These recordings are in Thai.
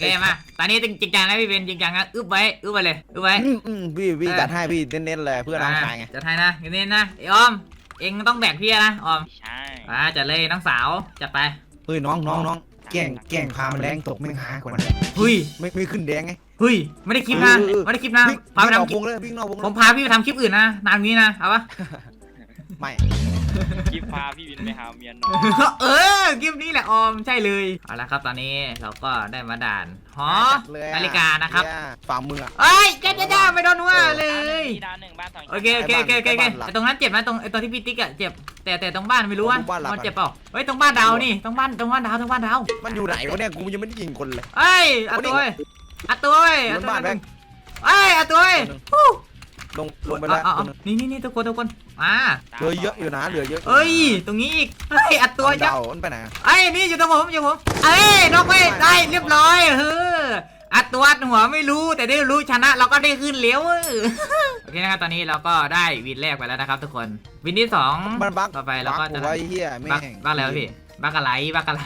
เคมาตอนนี้จริงจังนะพี่เบนจริงจังนะอึ๊บไว้อึ๊บไปเลยอึ๊บไว้ อืมอืมพี่พี่จัดให้พี่เน้นๆเลยเพื่อน้องชายไงจะไทยนะอย่างนี้นะไอออม เองต้องแบกพี่นะออมใช่อ่าจัดเลยน้องสาวจัดไปเฮ้ยน้องน้องน้องแกล้งแกล้งพามันแรงตกแม่งหากว่านั้นหุยไม่ไม่ขึ้นแดงไงหุยไม่ได้คลิปนะเออเออไม่ได้คลิปนะวิ่งพาไปวิ่งนอกทำควลิปงเลยวิ่งนอกวงเลผยมพาพี่ไปทำคลิปอื่นนะนานนี้นะเอาปะไม่ คลิปพาพี่วินไปหาเมียน้อยเออคลิปนี้แหละออมใช่เลยเอาละครับตอนนี้เราก็ได้มาด่านหอจัดเลยอะนาฬิกานะครับเยฝ่ามืออะเอ้ยจ้าจ้าจ้าไม่โดนหัวเลยดาวหนึ่งบ้านสองโอเคโอเคโอเคโอเคโอเคแต่ตรงนั้นเจ็บไหมตรงไอ้ตัวที่พี่ติ๊กอะเจ็บแต่แต่ตรงบ้านไม่รู้ว่ามันเจ็บเปล่าเฮ้ยตรงบ้านดาวนี่ตรงบ้านตรงบ้านดาวตรงบ้านดาวมันอยู่ไหนวะเนี่ยกูยังไม่ได้ยิงคนเลยเอ้ยอัดตัวเว้ยอัดตัวเว้ยบอัดนตัวบ้านแบเว้ยงค์เอ้ยอัดตัวเว้ยลงลงไปแล้วเอาเอาเอานี่นี่นี่ทุกคนทุกคน มาเหลือเยอะอยู่นะเหลือเยอะเอ้ย ตรงนี้อีกเฮ้ยอัดตัวยัดาบวมันไปไหนอะเอ้ยนี่อยู่ตรงผมอยู่ผมเอ้ยนกไปได้เรียบร้อยเฮ้ออัดตัวอัดหัวไม่รู้แต่ได้รู้ชนะเราก็ได้ขึ้นเลี้ยวเออโอเคนะครับตอนนี้เราก็ได้วินแรกไปแล้วนะครับ ทุกคนวินที่สองมันบักต่อไปเราก็บัจะไว้เฮียแม่บักงบักแล้วพี่บักอะไรบักอะไร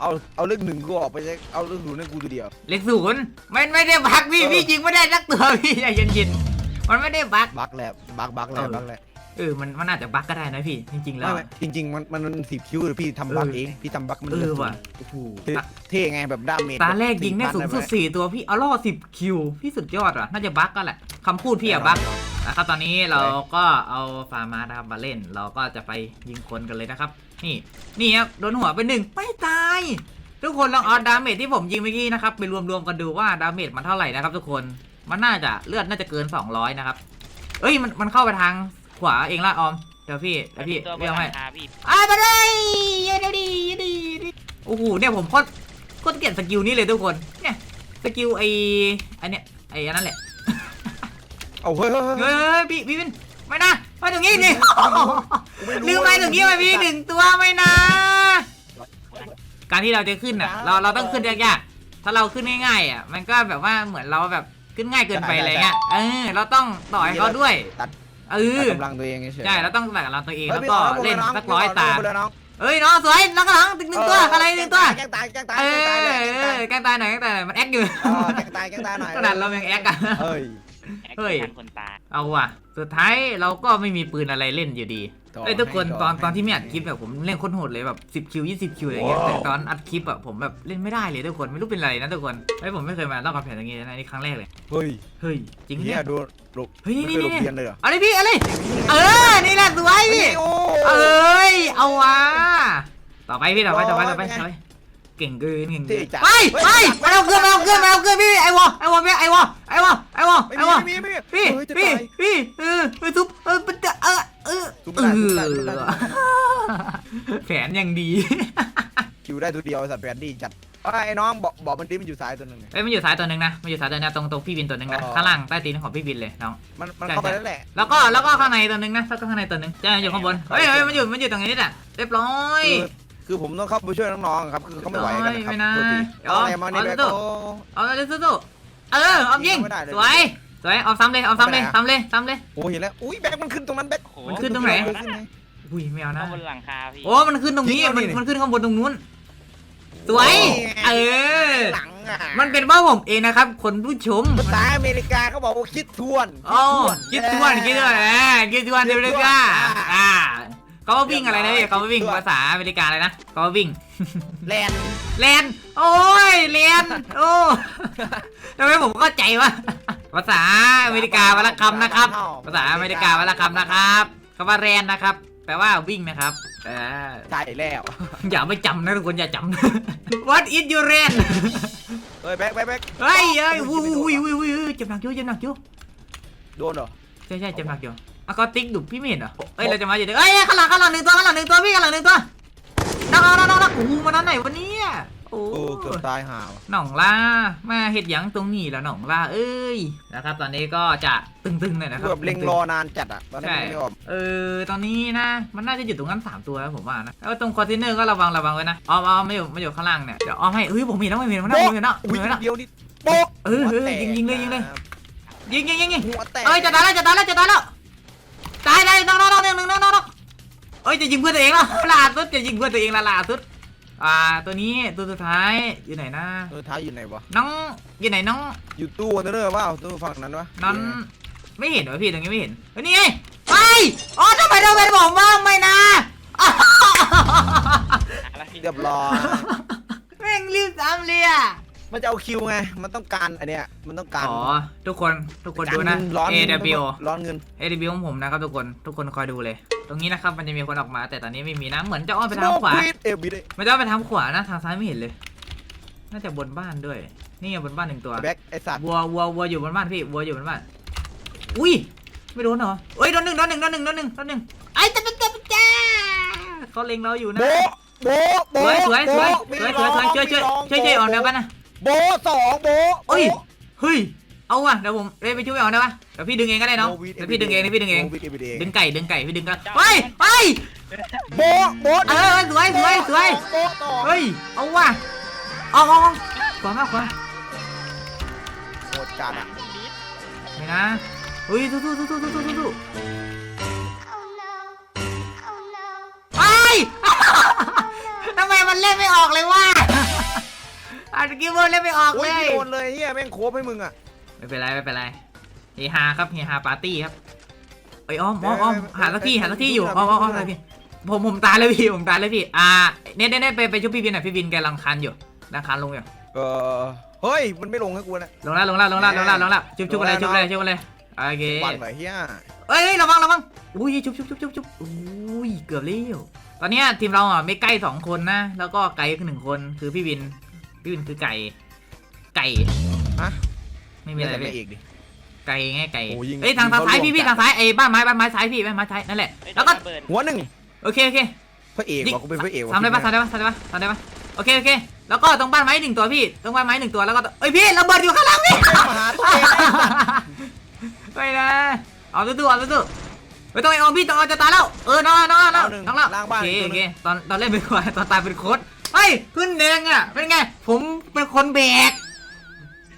เอาเอาเรื่องหนึ่งกูออกไปเลยเอาเรื่องหนึ่งให้กูตัวเดียว เลขศูนย์ไม่ไม่ได้บักพี่เออพี่ยิงไม่ได้สักตัวพี่ใจเย็นๆมันไม่ได้บักบักแหละบักบักแหละเออบักแหละ เออมันมันอาจจะบักก็ได้นะพี่ จริง ๆ แล้ว ไม่ไม่จริง ๆ มันมันสิบคิวเลยพี่ทำบักเออเองพี่ทำบักมันเออหลืว่ะโอ้โหเท่เท่ไงแบบดาเมจตาแรกยิงได้สูงสุด4,000สี่ตัวพี่เอาล่อสิบคิว พี่สุดยอดว่ะ น่าจะบักก็แหละคำพูดพี่อะบักนะครับตอนนี้เราก็เอาฟาร์มานะครับมาเล่น เราก็จะไปยิงคนกันเลยนะครับ นี่นี่ครับโดนหัวไปหนึ่งไม่ตาย ทุกคนลองเอาดาเมจที่ผมยิงเมื่อกี้นะครับไปรวมๆกันดูว่าดาเมจมันเท่าไหร่นะครับทุกคนมันน่าจะเลือดน่าจะเกิน 200 นะครับเอ้ยมันมันเข้าไปทาง ขวาเองละออม เดี๋ยวพี่เดี๋ยวพี่ตัวบเรียนกหให้ลังคาพี่อะมาเลยเย็นดีเย็นดีเย็นดีโอ้โหเนี่ยผมโคตรโคตรเกลียดสกิลนี้เลยทุกคน เนี่ยสกิลไอ้ไอ้เนี่ยไอ้อันนั้นแหละเอาเฮ้ยเฮ้ยเฮ้ยเฮ้ยพี่พี่วินไม่นะไม่ตรงนี้นี่กูไม่รู้ลืมไปตรงนี้มาพี่หนึ่งตัวไม่นะ การที่เราจะขึ้นอะเราเราต้องขึ้นยากๆถ้าเราขึ้นง่ายๆอะมันก็แบบว่าเหมือนเราแบบขึ้นง่ายเกินไปอะไรเงี้ยเออเราต้องต่อให้เขาด้วย ตัด เออตัดกำลังตัวเองเฉยๆใช่เราต้องแบ่งเราตัวเองฮ้แล้วพี่ก็อาเล่นอาสักร้อยตาเเลยน้องเอ้ยน้องสวยน้องกระหลังหนึ่งตัวอะไรหนึ่งตัวแกล้งตายแกล้งตายเอแกล้งตายเลยอแกล้งตายหน่อยแกล้งตายหน่อยมันแอคอยู่เออแกล้งตายแกล้งตายหน่อยขนาดเรายังแอคอะเฮ้ย แอคเฮ้ยทันคนตายเอาว่ะ สุดท้ายเราก็ไม่มีปืนอะไรเล่นอยู่ดีเอ้ยทุกคนตอนตอนที่ไม่อัดคลิปแบบผมเล่นโคตรโหดเลยแบบ10คิว20คิวอะไรเงี้ยแต่ตอนอัดคลิปอะผมแบบเล่นไม่ได้เลยทุกคนไม่รู้เป็นไรนะทุกคนเฮ้ยผมไม่เคยมาเล่าความแผนอย่างงี้นะนี่ครั้งแรกเลยเฮ้ยเฮ้ยจริงเฮีเนี่ยยดูหลบเฮ้ยนี่ไม่นี่เคยหลบนี่เรียนเลยเหรอเอาเลยพี่เอาเลยเออนี่แหละสวยพี่ โอ้ เอ้ย เอาว่ะต่อไปพี่ต่อไปต่อไปต่อไปต่อไป เก่งเกินเก่งเกิเท่นจัดไปไปมาเอาเครื่องมาเอาเครื่องมาเอาเครื่องพี่ไอวอไอวอพี่ไอวอไอวอไอวอไม่ไอมีวอไม่มีไม่มีพี่เฮ้ยจะพี่ตายพี่เออเออทุบเออมันจะเออเออทุบเอไม่ได้ทุบไม่ได้ทุบไม่ได้อแผนยังดีคิวได้ตัวเดียวไอ้สัตว์แบนดี้จัดไอ้น้องบอกบอกมันดิมันอยู่ซ้ายตัวหนึงเนี่ยเอ้ยมันอยู่ซ้ายตัวหนึ่งนะมันอยู่ซ้ายตัวหนึงนะตรงตรงพี่วินตัวหนึ่งนะอ๋อข้างล่างใต้ตีนของพี่วินเลยน้องมันมันใช่เข้าไปใช่แล้วแหละแล้วก็แล้วก็ข้างในตัวหนึ่งนะแล้วก็ข้างในตัวหนึ่งจะอยู่ข้างบนเฮ้ยเฮ้ยมันอยู่มันอยู่ตรงนี้น่ะเรียบร้อย คือคือผมต้องเข้าไปช่วยน้องๆครับคือเขาไม่ไหวกันนะครับไม่นะโทษทีเอาเอาอะไรมาเนี่ยเอาแบตู้โตเอาเลยสู้ๆเออเอายิงไม่ได้เลยสวยสวยเอาซ้ำเลยเอาซ้ำเลยไม่ได้อะ ซ้ำเลยซ้ำเลยโอ้เห็นแล้วอุ้ยแบกมันขึ้นตรงนั้นแบกโอ้โหมันขึ้นตรงไหนขึ้นไงอุ้ยไม่เอานะข้างบนหลังคาพี่โอ้มันขึ้นตรงนี้จริงเหรอมันนี่มันขึ้นข้างบนตรงนู้น สวยนี่ไงเออ หลังอะมันเป็นว่าผมเองนะครับ คนผู้ชมภาษาอเมริกาเขาบอกว่าคิดทวนโอ้คิดทวนคิดทวนแหมคิดทวนเดวิดก้าอ่า เขาว่าวิ่งอะไรนะพี่เขาว่าวิ่งภาษาอเมริกาอะไรนะเขาว่าวิ่งแลนด์แลนโอ้ยแลนโอ้ทำไมผมเข้าใจวะภาษาอเมริกาวันละคำนะครับ ภาษาอเมริกาวันละคำนะครับคำว่าแรนนะครับแปลว่าวิ่งนะครับเออใช่แล้วอย่าไม่จำนะทุกคนอย่าจำ What is your ran เฮ้ยแบกแบกแบกเฮ้ยเฮ้ยวุ้ยวุ้ยวุ้ยวุ้ยวุ้ยเจ็บหนักอยู่เจ็บหนักอยู่โดนเหรอใช่ใช่เจ็บหนักอยู่อะ ก็ติ๊กดุพี่ไม่เห็นเหรอเฮ้ยเราจะมาอยู่เดี๋ยวเฮ้ยข้างหลังข้างหลังหนึ่งตัวข้างหลังหนึ่งตัวพี่ข้างหลังหนึ่งตัวนักนักนักนักโอ้โหมาด้านไหนวันนี้โอ้โอ้เกือบตายห่าวหน่องล่ามาเห็ดหยังตรงนี้แล้วหน่องล่าเอ้ยนะครับตอนนี้ก็จะตึงๆหน่อยนะคคืรัอบแบบเล็งรอนานจัดอะตอนนั้นใช่ไม่ออกเออตอนนี้นะ มันน่าจะอยู่ตรงนั้นสามตัวแล้วผมว่านะแล้วตรงคอนเทนเนอร์ก็ระวังระวังไว้นะออมออมไม่อยู่ไม่อยู่ข้างล่างเนี่ยเดี๋ยวออมให้เฮ้ยผมเห็นแล้วไม่เห็นมันนะผมเห็นแล้วอุ้ยเห็นแล้วเดียวนิดโป๊ะเออเออยิงยิงเลยยิงเลยยิงยิงยิงยิงหัวแตกเอ้ยจะตายแล้วจะตายแล้วจะตายแล้ว ตายเลยน้องน้องน้องหนึ่งหนึ่งน้องน้องน้องเอ้ยจะยิงเพื่อนตัวเองแล้วล่าสุดจะยิงเพื่อนตัวเองและล่าสุดอ่าตัวนี้ตัวสุดท้ายอยู่ไหนนะตัวท้ายอยู่ไหนวะน้องอยู่ไหนน้องอยู่ตู้คอนเทนเนอร์เปล่าตู้ฝั่งนั้นวะนั้นไม่เห็นวะพี่ตรงนี้ไม่เห็นเฮ้ยนี่ไงไปอ๋อทำไมต้องเป็นผมบ้างไม่นะแล้วพี่เรียบร้อยแม่งรีบซ้ำเลยอะ มันจะเอาคิวไง มันต้องการอันเนี้ย มันต้องการอ๋อทุกคนทุกคนดูนะ ร้อน AW ร้อนเงิน AW ของผมนะครับทุกคนทุกคนคอยดูเลย ตรงนี้นะครับมันจะมีคนออกมา แต่ตอนนี้ไม่มีนะเหมือนจะอ้อมไปทางขวา Smoke weed every day มันจะอ้อมไปทางขวานะทางซ้ายไม่เห็นเลย น่าจะบนบ้านด้วย นี่ไงบนบ้านหนึ่งตัวแบ็คไอสัตว์วัววัววัวอยู่บนบ้านพี่วัวอยู่บนบ้านอุ้ยไม่โดนเหรอเอ้ยโดนหนึ่งโดนหนึ่งโดนหนึ่งโดนหนึ่งโดนหนึ่งไอ้ตะตะตะจ้าเขาเล็งเราอยู่นะ โบะโบะสโบะวยสวยสวยโบ๊ะสวยสวยสวยช่วยช่วยช่วยช่วยออกเดี๋ยวกันนะ โบะสองโบะเอ้ยโบ๊ะเฮ้ย เอาว่ะเดี๋ยวผมเอ้ยไปช่วยออกได้ปะเดี๋ยวพี่ดึงเองก็ได้น้อง Go with เดี๋ยวพี่ดึงเองเดี๋ยวพี่ดึงเอง Go with every day ดึงไก่ดึงไก่พี่ดึงก็ไปไปโบะโบะเออสวยสวยสวยโบะต่อเฮ้ยเอาว่ะเอาเอาเอาขวามากขวาโหดจัดอะไม่นะเฮ้ยสู้สู้สู้สู้สู้สู้สู้ Oh no. Oh no. ไอ้ยทำไมมันเล่นไม่ออกเลยวะ อาร์กิวเล่นไม่ออกโอ้เลยยไม่โดนเลยเฮียแม่งโคบให้มึงอะไม่เป็นไรไม่เป็นไรเฮฮาครับเฮฮาปาร์ตี้ครับเอ้ยอ้อมอ้อมอ้อมหาสักที่หาสักที่อยู่อ้อมอ้อมอ้อมอะไรพี่ผมผมตายเลยพี่ผมตายเลยพี่อ่าเน็ตเน็ตเน็ตไปไปช่วยพี่วินหน่อยพี่วินแกรังคันอยู่รังคันลงอยู่เออเฮ้ยมันไม่ลงให้กูนะ ลงแล้วลงแล้วลงแล้วลงแล้วลงแล้วชุบชุบอะไรชุบอะไรชุบอะไรโอเคปั่นเหรอเฮียเอ้ยระวังระวังอุ้ยชุบชุบชุบชุบชุบอุ้ยเกือบเลี้ยวตอนเนี้ยทีมเราอะไม่ใกล้สองคนนะแล้วก็ไกลคือหนึ่งคนคือพี่วิน พี่วินคือไก่ ไก่ฮะไม่มีอะไรไม่พี่เอกดิ ไก่ไงไก่โอ้ยิงเอ้ยทางทางซ้ายยิงพี่พี่เขาทางซ้ายไอ้บ้านไม้บ้านไม้ซ้ายพี่บ้านไม้ซ้ายนั่นแหละแล้วก็เบิดหัวหนึ่งโอเคโอเคพระเอกยิงว่ะกูเป็นพระเอกว่ะทำได้ปะทำได้ปะทำได้ปะทำได้ปะโอเคโอเค แล้วก็ตรงบ้านไม้หนึ่งตัวพี่ตรงบ้านไม้หนึ่งตัวแล้วก็เอ้ยพี่ระเบิดอยู่ข้างหล่างพี่มาหาตัวเองไม่นะเอาตู้ๆเอาตู้ๆไม่ต้องไอ้ออมพี่ต้องเอาจะตายแล้วเออน้องน้องน้องน้องแล้วล่างบ้านโอเคโอเคตอนตอนเล่นเป็นควายตอนตายเป็นโค้ด เฮ้ยขึ้นแดงอะ เป็นไง ผมเป็นคนแบก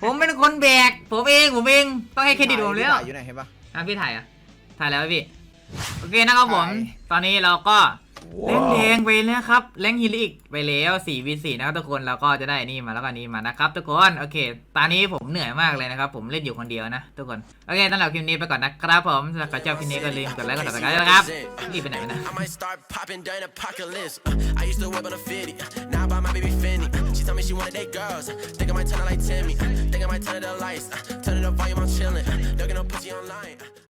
ผมเป็นคนแบก ผมเอง ผมเอง ต้องให้เครดิตผมแล้วอยู่ไหนเห็นปะอะพี่ถ่ายอะ ถ่ายแล้วไหมพี่ โอเคนะครับผมถ่ายตอนนี้เราก็ แรงแดงไปแล้วครับแรงฮิลิกไปแล้ว4 v 4นะครับทุกคนเราก็จะได้นี่มาแล้วก็นี่มานะครับทุกคนโอเค ตอนนี้ผมเหนื่อยมากเลยนะครับ ผมเล่นอยู่คนเดียวนะ ทุกคนโอเคสำหรับคลิปนี้ไปก่อนนะครับผมสำหรับใครชอบคลิปนี้ก็ลืมกดไลค์กดติดตามนะครับรีบไปไหนไปนะ I might start popping during apocalypse. Uh, I used to whip on a 50. Now I buy my baby Fendi. Uh, She told me she wanted date girls. Uh, Think I might turn her like Timmy. Uh, Think I might turn it the lights. Uh, Turn it up volume, I'm chillin'. Uh, Don't get no pussy online. Uh,